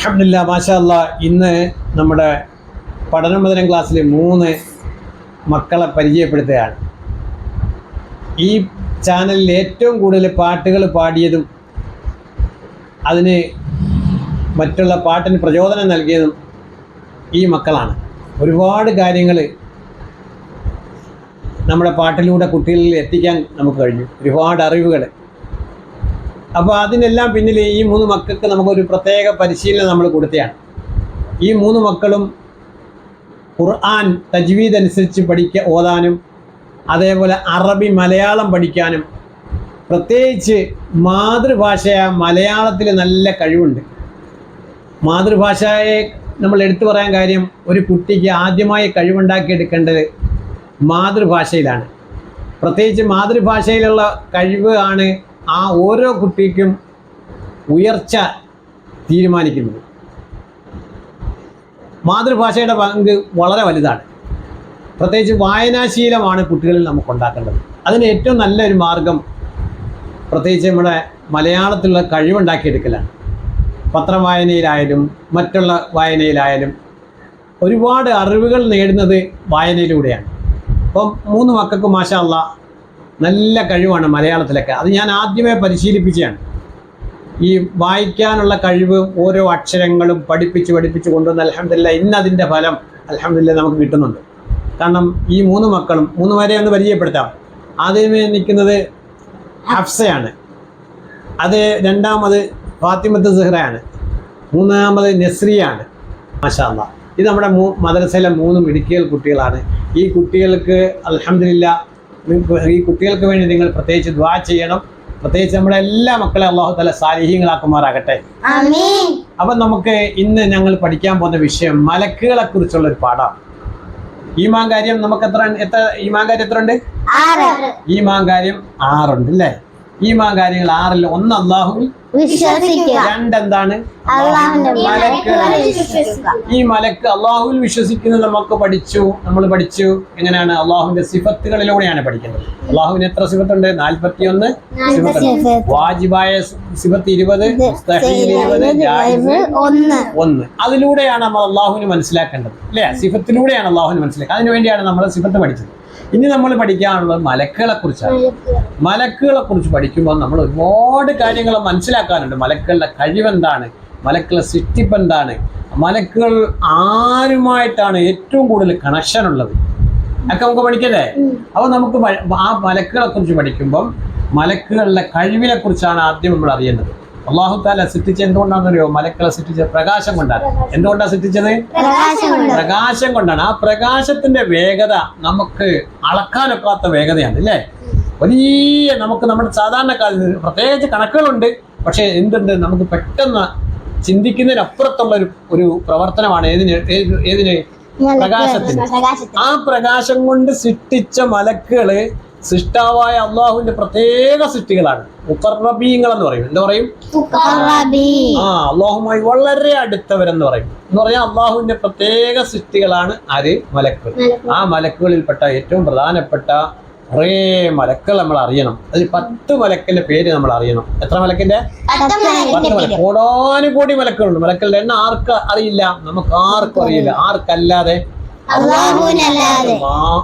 അഹമ്മദില്ല മാഷല്ല ഇന്ന് നമ്മുടെ പഠനമതനം ക്ലാസ്സിലെ മൂന്ന് മക്കളെ പരിചയപ്പെടുത്തുകയാണ്. ഈ ചാനലിൽ ഏറ്റവും കൂടുതൽ പാട്ടുകൾ പാടിയതും അതിന് മറ്റുള്ള പാട്ടിന് പ്രചോദനം നൽകിയതും ഈ മക്കളാണ്. ഒരുപാട് കാര്യങ്ങൾ നമ്മുടെ പാട്ടിലൂടെ കുട്ടികളിൽ എത്തിക്കാൻ നമുക്ക് കഴിഞ്ഞു. ഒരുപാട് അറിവുകൾ. അപ്പോൾ അതിനെല്ലാം പിന്നിൽ ഈ മൂന്ന് മക്കൾക്ക് നമുക്കൊരു പ്രത്യേക പരിശീലനം നമ്മൾ കൊടുത്തതാണ് ഈ മൂന്ന് മക്കളും ഖുർആൻ തജ്വീദ് അനുസരിച്ച് പഠിക്ക ഓതാനും അതേപോലെ അറബി മലയാളം പഠിക്കാനും പ്രത്യേകിച്ച് മാതൃഭാഷയായ മലയാളത്തിൽ നല്ല കഴിവുണ്ട്. മാതൃഭാഷയെ നമ്മൾ എടുത്തു പറയാൻ കാര്യം ഒരു കുട്ടിക്ക് ആദ്യമായി കഴിവുണ്ടാക്കിയെടുക്കേണ്ടത് മാതൃഭാഷയിലാണ്. പ്രത്യേകിച്ച് മാതൃഭാഷയിലുള്ള കഴിവ് ആണ് ആ ഓരോ കുട്ടിക്കും ഉയർച്ച തീരുമാനിക്കുന്നത്. മാതൃഭാഷയുടെ പങ്ക് വളരെ വലുതാണ്. പ്രത്യേകിച്ച് വായനാശീലമാണ് കുട്ടികളിൽ നമുക്ക് ഉണ്ടാക്കേണ്ടത് അതിന് ഏറ്റവും നല്ലൊരു മാർഗം പ്രത്യേകിച്ച് നമ്മുടെ മലയാളത്തിലുള്ള കഴിവുണ്ടാക്കിയെടുക്കലാണ്. പത്രം വായനയിലായാലും മറ്റുള്ള വായനയിലായാലും ഒരുപാട് അറിവുകൾ നേടുന്നത് വായനയിലൂടെയാണ്. അപ്പം മൂന്ന് മക്കൾക്ക് മാഷാ അല്ലാ നല്ല കഴിവാണ് മലയാളത്തിലൊക്കെ. അത് ഞാൻ ആദ്യമേ പരിശീലിപ്പിച്ചതാണ്. ഈ വായിക്കാനുള്ള കഴിവ് ഓരോ അക്ഷരങ്ങളും പഠിപ്പിച്ച് പഠിപ്പിച്ച് കൊണ്ടുവന്ന് അലഹമില്ല ഇന്ന് അതിന്റെ ഫലം അലഹമില്ല നമുക്ക് കിട്ടുന്നുണ്ട്. കാരണം ഈ മൂന്ന് മക്കളും മൂന്ന് പേരെ ഒന്ന് പരിചയപ്പെടുത്താം. ആദ്യമേ നിൽക്കുന്നത് ഹഫ്സയാണ്. അത് രണ്ടാമത് ഫാത്തിമത്ത് സിഹ്റയാണ് മൂന്നാമത് നസ്രിയാണ്. മാഷാ അല്ലാ ഇത് നമ്മുടെ മൂ മദ്രസയിലെ മൂന്ന് മിടുക്കിയൽ കുട്ടികളാണ്. ഈ കുട്ടികൾക്ക് അലഹമില്ല ഈ കുട്ടികൾക്ക് വേണ്ടി നിങ്ങൾ പ്രത്യേകിച്ച് ദ്വാ ചെയ്യണം. പ്രത്യേകിച്ച് നമ്മുടെ എല്ലാ മക്കളെ അള്ളാഹു തല സാലിഹ്യങ്ങളാക്കുമാറാകട്ടെ അപ്പം നമുക്ക് ഇന്ന് ഞങ്ങൾ പഠിക്കാൻ പോകുന്ന വിഷയം മലക്കുകളെ കുറിച്ചുള്ള ഒരു പാഠം. ഈ മാങ്കാര്യം നമുക്ക് എത്ര എത്ര ഈ മാങ്കാര്യം എത്ര ഉണ്ട് ഈ മാങ്കാര്യം കാര്യം ആറുണ്ട് അല്ലേ? ഈ മാങ്കാര്യങ്ങൾ ആറിൽ ഒന്ന് അള്ളാഹു വിശ്വസിക്കുക. രണ്ടെന്താണ്? ഈ മലക്ക് അള്ളാഹുവിൽ വിശ്വസിക്കുന്നത് നമുക്ക് പഠിച്ചു നമ്മൾ പഠിച്ചു. എങ്ങനെയാണ്? അള്ളാഹുവിന്റെ സിഫത്തുകളിലൂടെയാണ് പഠിക്കുന്നത് അള്ളാഹുവിന് എത്ര സിഫത്തുണ്ട്? നാൽപ്പത്തി ഒന്ന് വാജിബായ സിഫത്ത് ഇരുപത് ഒന്ന്. അതിലൂടെയാണ് നമ്മൾ അള്ളാഹുവിന് മനസ്സിലാക്കേണ്ടത്. അല്ലേ? സിഫത്തിലൂടെയാണ് അള്ളാഹുവിന് മനസ്സിലാക്കുക. അതിനുവേണ്ടിയാണ് നമ്മൾ സിഫത്ത് പഠിച്ചത്. ഇനി നമ്മൾ പഠിക്കാനുള്ളത് മലക്കുകളെ കുറിച്ചാണ് മലക്കുകളെ കുറിച്ച് പഠിക്കുമ്പോൾ നമ്മൾ ഒരുപാട് കാര്യങ്ങൾ മനസ്സിലാക്കാനുണ്ട്. മലക്കുകളുടെ കഴിവെന്താണ്? മലക്കുകളെ സൃഷ്ടിപ്പ് എന്താണ് മലക്കുകൾ ആരുമായിട്ടാണ് ഏറ്റവും കൂടുതൽ കണക്ഷൻ ഉള്ളത്? ഒക്കെ നമുക്ക് പഠിക്കല്ലേ? അപ്പോൾ നമുക്ക് ആ മലക്കുകളെ കുറിച്ച് പഠിക്കുമ്പം മലക്കുകളുടെ കഴിവിനെ കുറിച്ചാണ് ആദ്യം നമ്മൾ അറിയേണ്ടത്. അള്ളാഹു താല സൃഷ്ടിച്ചത് എന്തുകൊണ്ടാണെന്നറിയോ? മലക്കളെ സൃഷ്ടിച്ചത് പ്രകാശം കൊണ്ടാണ്. എന്തുകൊണ്ടാണ് സൃഷ്ടിച്ചത്? പ്രകാശം കൊണ്ടാണ്. ആ പ്രകാശത്തിന്റെ വേഗത നമുക്ക് അളക്കാനൊക്കാത്ത വേഗതയാണ് അല്ലേ വലിയ നമുക്ക് നമ്മുടെ സാധാരണക്കാരിൽ പ്രത്യേകിച്ച് കണക്കുകളുണ്ട്. പക്ഷേ എന്തുണ്ട്? നമുക്ക് പെട്ടെന്ന് ചിന്തിക്കുന്നതിനപ്പുറത്തുള്ള ഒരു ഒരു പ്രവർത്തനമാണ് ഏതിന് ഏത് ഏതിന്? പ്രകാശത്തിന് പ്രകാശത്തിന്. ആ പ്രകാശം കൊണ്ട് സൃഷ്ടിച്ച മലക്കുകൾ സൃഷ്ടാവായ അള്ളാഹുവിന്റെ പ്രത്യേക സൃഷ്ടികളാണ്. മുക്കറബീങ്ങൾ എന്ന് പറയും. എന്താ പറയും? ആ അള്ളാഹുമായി വളരെ അടുത്തവരെന്ന് പറയും. എന്ന് പറഞ്ഞാൽ അള്ളാഹുവിന്റെ പ്രത്യേക സൃഷ്ടികളാണ് ആര്? മലക്കുകൾ. ആ മലക്കുകളിൽപ്പെട്ട ഏറ്റവും പ്രധാനപ്പെട്ട കുറേ മലക്കൾ നമ്മൾ അറിയണം. അതിൽ പത്ത് മലക്കിന്റെ പേര് നമ്മൾ അറിയണം. എത്ര മലക്കിന്റെ? പത്ത് മലക്ക്. കോടാനുകോടി മലക്കുകളുണ്ട്. മലക്കളുടെ എണ്ണ ആർക്ക് അറിയില്ല. നമുക്ക് ആർക്കും അറിയില്ല. ആർക്കല്ലാതെ?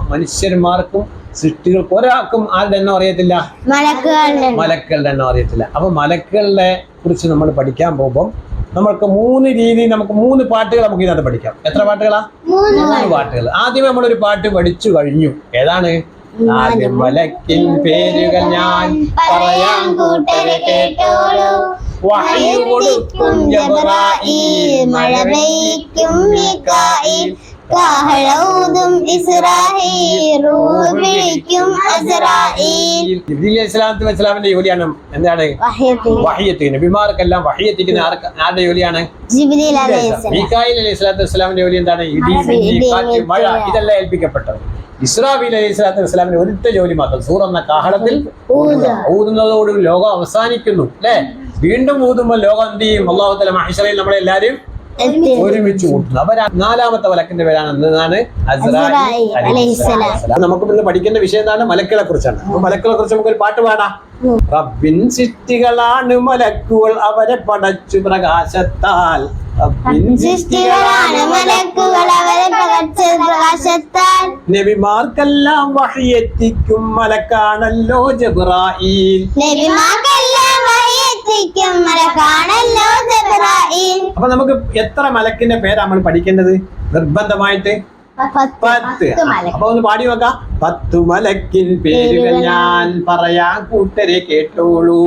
മനുഷ്യന്മാർക്കും സൃഷ്ടികൾക്ക് ഒരാൾക്കും ആരുടെ എണ്ണം അറിയത്തില്ല. മലക്കുകളുടെ മലക്കളുടെ എണ്ണം അറിയത്തില്ല. അപ്പൊ മലക്കളുടെ കുറിച്ച് നമ്മൾ പഠിക്കാൻ പോകുമ്പോൾ നമ്മൾക്ക് മൂന്ന് രീതി നമുക്ക് മൂന്ന് പാട്ടുകൾ നമുക്ക് ഇതിനകത്ത് പഠിക്കാം. എത്ര പാട്ടുകളാ? മൂന്ന് പാട്ടുകൾ. ആദ്യമേ നമ്മളൊരു പാട്ട് പഠിച്ചു കഴിഞ്ഞു. ഏതാണ്? ആദ്യം മലക്കിൻ പേരുകൾ ഞാൻ പറയാൻ കൂട്ടരെ കേട്ടോളൂ. കൊടുക്കും മഴ പെയ്ക്കും കാഹളൗതും വിളിക്കും സ്വലാത്തു വസ്സലാമിന്റെ ജോലിയാണ് എന്താണ്? വഹിയത്തിന്. നബിമാർക്കെല്ലാം വഹിയെത്തിക്കുന്ന ആരുടെ ജോലിയാണ്? അലൈഹിസ്സലാം മീക്കായിൽ അലൈഹി സ്വലാത്തു വസ്സലാമിന്റെ ജോലി എന്താണ്? ഇടി മഴ. ഇതെല്ലാം ഏൽപ്പിക്കപ്പെട്ടത്. ഇസ്രാഫീൽ അലൈഹി സ്വലാത്തു വസ്സലാമിന്റെ ഒരിട്ട ജോലി മാത്രം. സൂർ എന്ന കാഹളത്തിൽ. ഊതുന്നതോടുകൂടി ലോകം അവസാനിക്കുന്നു. അല്ലേ? വീണ്ടും ഊതുമ്പോൾ ലോകം എന്ത് ചെയ്യും? അള്ളാഹു തല മഹിഷറയിൽ നമ്മളെല്ലാരും. ഒരുമിച്ച് കൂട്ടുന്നു. അപ്പൊ നാലാമത്തെ മലക്കിന്റെ പേരാണ് എന്താണ്. നമുക്ക് ഇന്ന് പഠിക്കേണ്ട വിഷയം എന്താണ്? മലക്കളെ കുറിച്ചാണ് അപ്പൊ മലക്കളെ കുറിച്ച് നമുക്ക് ഒരു പാട്ട് പാടാം. റബ്ബിൻ സൃഷ്ടികളാണ് മലക്കുകൾ അവരെ പടച്ചു പ്രകാശത്താൽ. നബിമാർക്കെല്ലാം വഴിയെത്തിക്കും മലക്കാണല്ലോ ജബ്രായിൽ. നബിമാർക്കെല്ലാം അപ്പൊ നമുക്ക് എത്ര മലക്കിന്റെ പേരാ നമ്മൾ പഠിക്കേണ്ടത്? നിർബന്ധമായിട്ട് പത്ത് അപ്പൊ ഒന്ന് പാടി നോക്കാം. പത്തു മലക്കിൻ പേരുകൾ ഞാൻ പറയാൻ കൂട്ടരെ കേട്ടോളൂ.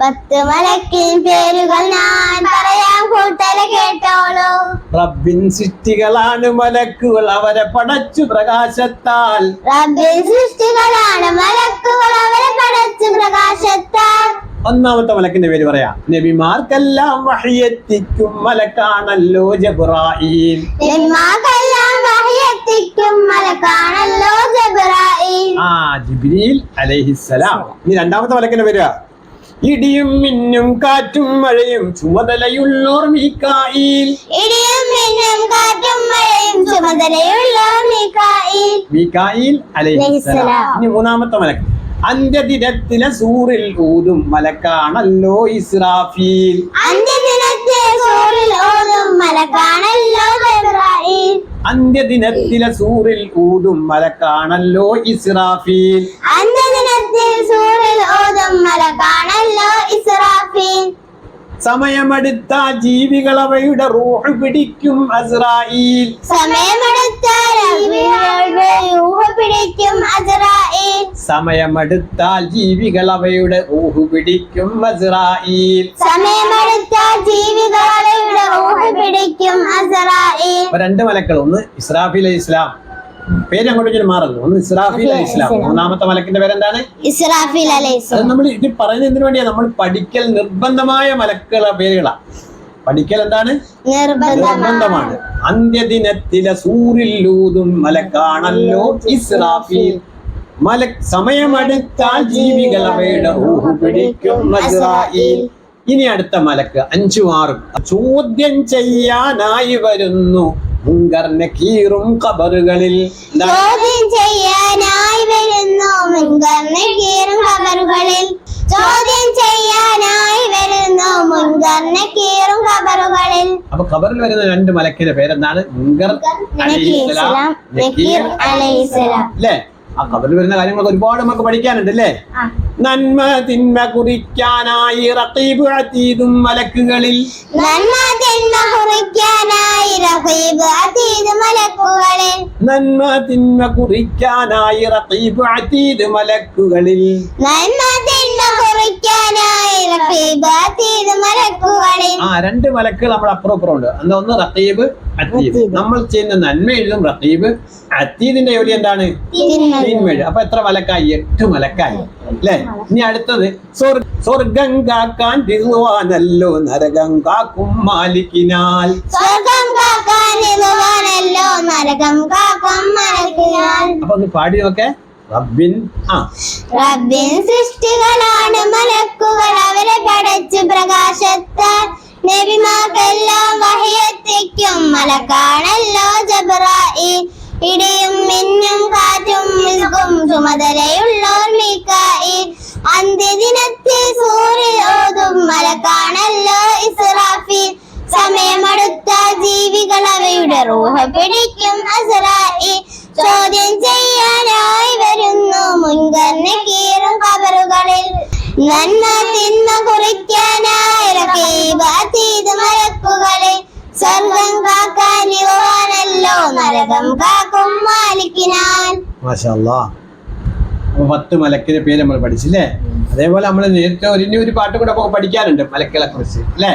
പത്ത് മലക്കിൻ പേരുകൾ ഞാൻ പറയാൻ കൂട്ടരെ കേട്ടോളൂ. റബ്ബിൻ സൃഷ്ടികളാണ് മലക്കുകൾ അവരെ പടച്ചു പ്രകാശത്താൽ. റബ്ബിൻ സൃഷ്ടികളാണ് മലക്കുകൾ അവരെ പടച്ചു പ്രകാശത്താൽ. ഒന്നാമത്തെ മലക്കിന്റെ പേര് പറയാം. നബിമാർക്കെല്ലാം വഹിയെത്തിക്കും മലക്കാണല്ലോ ജബ്രായിൽ. ജബ്രായിൽ. ആ ജിബ്രീൽ അലൈഹിസ്സലാം. ഇനി രണ്ടാമത്തെ മലക്കിന്റെ പേര് ഇടിയും മിന്നും കാറ്റും മഴയും ചുമതലയുള്ളോർ മീക്കായിൽ ഇടിയും മിന്നും കാറ്റും മഴയും ചുമതലയുള്ളോർ മിക്കായിൽ മീക്കായിൽ അലൈഹിസ്സലാം. ഇനി മൂന്നാമത്തെ മലക്ക്. അന്ത്യദിനത്തിലെ സൂറിൽ ഊതും മലക്കാണല്ലോ ഇസ്രാഫീൽ. അന്ത്യദിനത്തിലെ സൂറിൽ ഊതും മലക്കാണല്ലോ ഇസ്രാഫീൽ. സമയമെടുത്ത ജീവികൾ അവയുടെ റൂഹ് പിടിക്കും അസ്രായിൽ സമയമെടുത്താൽ സമയമെടുത്താൽ ജീവികൾ അവയുടെ ഊഹു പിടിക്കും അസ്രായിൽ. സമയമെടുത്താൽ ജീവികളുടെ ഊഹ പിടിക്കും അസ്രായിൽ. രണ്ട് മലക്കൾ ഒന്ന് ഇസ്രാഫിൽ ഇസ്ലാം. പേര് അങ്ങോട്ട് ഇങ്ങനെ മാറുന്നു. ഒന്ന് ഇസ്രാഫിൽ അലൈഹി ഇസ്ലാം. മൂന്നാമത്തെ മലക്കിന്റെ പേരെന്താണ്? ഇസ്രാഫിൽ അലൈഹി നമ്മൾ ഇത് പറയുന്നത് എന്തിനു വേണ്ടിയാ നമ്മൾ പഠിക്കൽ നിർബന്ധമായ മലക്കുകളെ പേരുകളാ. പഠിക്കൽ എന്താണ് നിർബന്ധമാണ്. അന്ത്യദിനത്തിലെ സൂറില്ലൂതും മലക്കാണല്ലോ ഇസ്രാഫീൽ. മലക് സമയമെടുത്താൽ ജീവികൾ അവയുടെ റൂഹ് പിടിക്കും ഇനി അടുത്ത മലക്ക് അഞ്ചു ആറും. ചോദ്യം ചെയ്യാനായി വരുന്നു. മുങ്കറിനെ കീറും കബറുകളിൽ ചെയ്യാൻ ചോദ്യം ചെയ്യാനായി ഖബറിൽ വരുന്ന രണ്ട് മലക്കിന്റെ പേരെന്താണ്? മുങ്കർ അലൈഹിസ്സലാം നക്കീർ അലൈഹിസ്സലാം അല്ലേ? ആ ഖബറിൽ വരുന്ന കാര്യങ്ങളൊക്കെ ഒരുപാട് നമുക്ക് പഠിക്കാനുണ്ട് അല്ലേ. നന്മ തിന്മ കുറിക്കാനായി റഖീബ് അതീതും മലക്കുകളിൽ. നന്മ തിന്മ കുറിക്കാനായി റഹീബ് അതീത് മലക്കുകളിൽ. നന്മ തിന്മ കുറിക്കാനായി റഖീബ് അതീത് മലക്കുകളിൽ. നന്മ തിന്മ കുറിക്കാനായി ആ രണ്ട് മലക്കുകൾ നമ്മൾ അപ്പുറം അപ്പുറം ഉണ്ട് എന്താ ഒന്ന്? റത്തീബ് അത്തീബ്. നമ്മൾ ചെയ്യുന്ന നന്മ എഴുതും റഖീബ് അത്തീദിന്റെ ജോലി എന്താണ്? തിന്മ തിന്മ അപ്പൊ എത്ര മലക്കായി? എട്ട് മലക്കായി. അല്ലേ? ഇനി അടുത്തത്. സ്വർഗ- സ്വർഗം കാക്കാൻ തിരുവാനല്ലോ നരകം കാക്കും മാലിക്കിനാൽ. സ്വർഗം കാക്കാൻ ഇതുവാണല്ലോ നരകം കാക്കും മലക്കിനാൽ. അപ്പൊ ഒന്ന് പാടി നോക്കെ. റബ്ബിൻ റബ്ബിൻ സൃഷ്ടികളാണ് മലക്കുകൾ. അവരെ പടച്ചു പ്രകാശത്താൽ നബിമാർക്കെല്ലാം വഹിയെത്തിക്കും. മലക്കാണല്ലോ ജബ്രായി ഇടിയും മിന്നും കാറ്റും മിൽക്കും ചുമതലയുള്ളോർ മീക്കായി അന്ത്യദിനത്തിൽ സൂര്യൻ ഓതും. മലക്കാണല്ലോ ഇസ്രാഫി സമയമെടുത്ത ജീവികൾ അവയുടെ റൂഹ പിടിക്കും അസറായി നരകം കാക്കും മാലിക്കിനാൽ. മാഷാ. അപ്പൊ പത്ത് മലക്കിന്റെ പേര് നമ്മൾ പഠിച്ചില്ലേ? അതേപോലെ നമ്മൾ നേരത്തെ ഒരു ഇനി ഒരു പാട്ട് കൂടെ നമുക്ക് പഠിക്കാനുണ്ട് മലക്കുകളെ കുറിച്ച് അല്ലേ?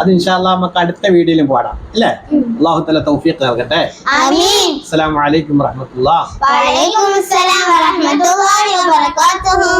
അത് ഇൻഷാല്ല നമുക്ക് അടുത്ത വീഡിയോയിലും പാടാം അല്ലേ? അള്ളാഹു തല തൗഫീഖ് നൽകട്ടെ. അസ്സലാമു അലൈക്കും വറഹ്മത്തുള്ളാഹി. വലൈക്കും അസ്സലാം വറഹ്മത്തുള്ളാഹി വബറകാതുഹു.